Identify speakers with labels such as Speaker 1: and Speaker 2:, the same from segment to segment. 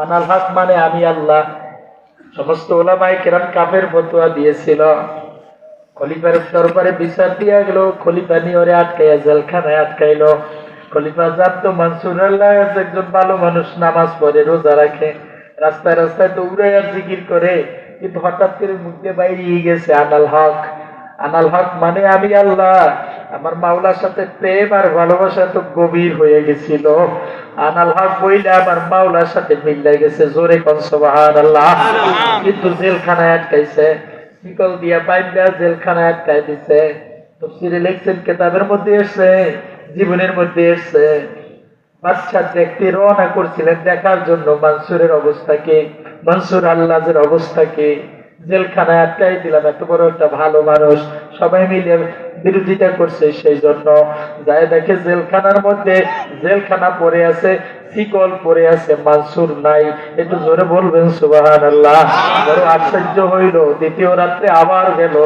Speaker 1: আনাল হক মানে আমি আল্লাহ। সমস্ত কেরাম ফতুয়া দিয়েছিল। খলিফার দরবারে বিচার দিয়া গেল, খলিফা নিয়ে ওরে আটকাইয়া জেলখানায় আটকাইলো। খলিফা জানতো মানসুর আল্লাহ একজন ভালো মানুষ, নামাজ পড়ে, রোজা রাখে। রাস্তায় রাস্তায় দৌড়ে আর জিকির করে, কিন্তু হঠাৎ করে মুখে বাইরে গেছে আনাল হক। আনাল হক মানে আমি আল্লাহ। আমার মাওলার সাথে প্রেম আর ভালোবাসা তো গভীর হয়ে গেছিল। আনাল হক বইলে আমার মাওলার সাথে মিল্লা গেছে। জোরে কনসবাহান আল্লাহ কিন্তু জেলখানায় আটকাইছে। শিকল দিয়া বাইন্দা জেলখানায় আটকাই দিছে। তফসিরে লিখছেন কেতাবের মধ্যে এসছে জীবনের মধ্যে এসছে। বাচ্চা দেখতে রওনা করছিলেন দেখার জন্য। মানসুরের অবস্থা অবস্থাকে মানসুর আল্লাহের অবস্থা অবস্থাকে জেলখানায় আটকাই দিলাম। এত বড় একটা ভালো মানুষ। সবাই মিলে বিরোধিতা করছে সেই জন্য যায় দেখে জেলখানার মধ্যে জেলখানা পড়ে আছে, শিকল পড়ে আছে, মানসুর নাই। একটু জোরে বলবেন সুবাহান আল্লাহ বড় আশ্চর্য হইল, দ্বিতীয় রাত্রে আবার গেল।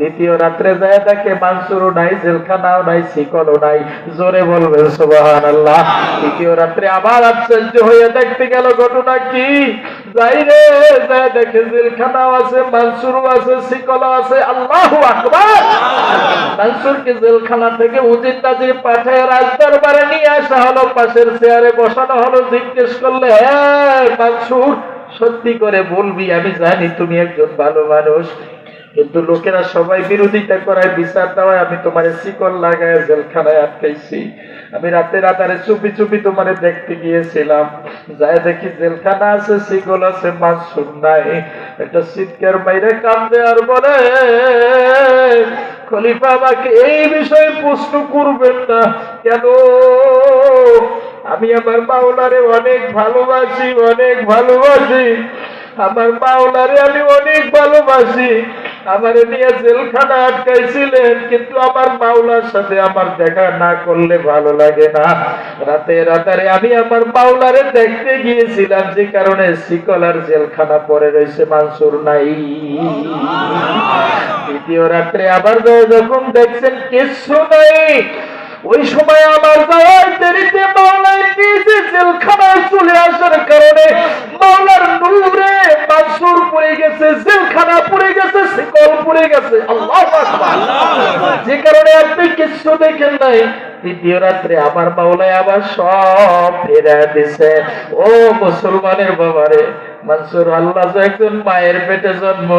Speaker 1: দ্বিতীয় রাত্রে যায় দেখে মানসুরও নাই, জেলখানাও নাই, শিকলও নাই। জোরে বলবেন সুবাহান আল্লাহ তৃতীয় রাত্রে আবার আশ্চর্য হয়ে দেখতে গেল, ঘটনা কি? যাই রে যায় দেখে জেলখানাও আছে মানসুরও আছে শিকলও আছে আল্লাহ আকবার। মানসুরকে জেলখানা থেকে উজির নাজির পাঠায় রাজ নিয়ে আসা হলো পাশের চেয়ারে বসানো হলো জিজ্ঞেস করলে হ্যাঁ মানসুর সত্যি করে বলবি আমি জানি তুমি একজন ভালো মানুষ। কিন্তু লোকেরা সবাই বিরোধিতা করায়, বিচার দেওয়ায় আমি তোমার শিকল লাগায় জেলখানায় আটকাইছি। আমি রাতে রাতারে চুপি চুপি তোমারে দেখতে গিয়েছিলাম। যাই দেখি জেলখানা আছে, শিকল আছে, মানসুর নাই। একটা শীতকার বাইরে কান্দে আর বলে, খলিফা, আমাকে এই বিষয়ে প্রশ্ন করবেন না। কেন? আমি আমার মাওলারে অনেক ভালোবাসি অনেক ভালোবাসি। আমার মাওলারে আমি অনেক ভালোবাসি। আমার নিয়ে জেলখানা আটকাইছিলেন, কিন্তু আমার মাওলার সাথে আমার দেখা না করলে ভালো লাগে না। রাতে রাতারে আমি আমার মাওলারে দেখতে গিয়েছিলাম, যে কারণে শিকলার জেলখানা পরে রয়েছে, মানসুর নাই। দ্বিতীয় রাত্রে আবার যখন দেখছেন কিছু নাই, ওই সময় আমার যাওয়ার দেরিতে মাওলাই নিজে জেলখানায় চলে আসার কারণে মাওলার নূরে মানসুর পড়ে গেছে জেলখানা পড়ে গেছে, শিকল পড়ে গেছে। যে কারণে আপনি কিছু দেখেন নাই। দ্বিতীয় রাত্রে আমার মাওলাই আবার সব ফেরা দিছে। ও মুসলমানের বাবারে, মানসুর আল্লাহ একজন মায়ের পেটে জন্ম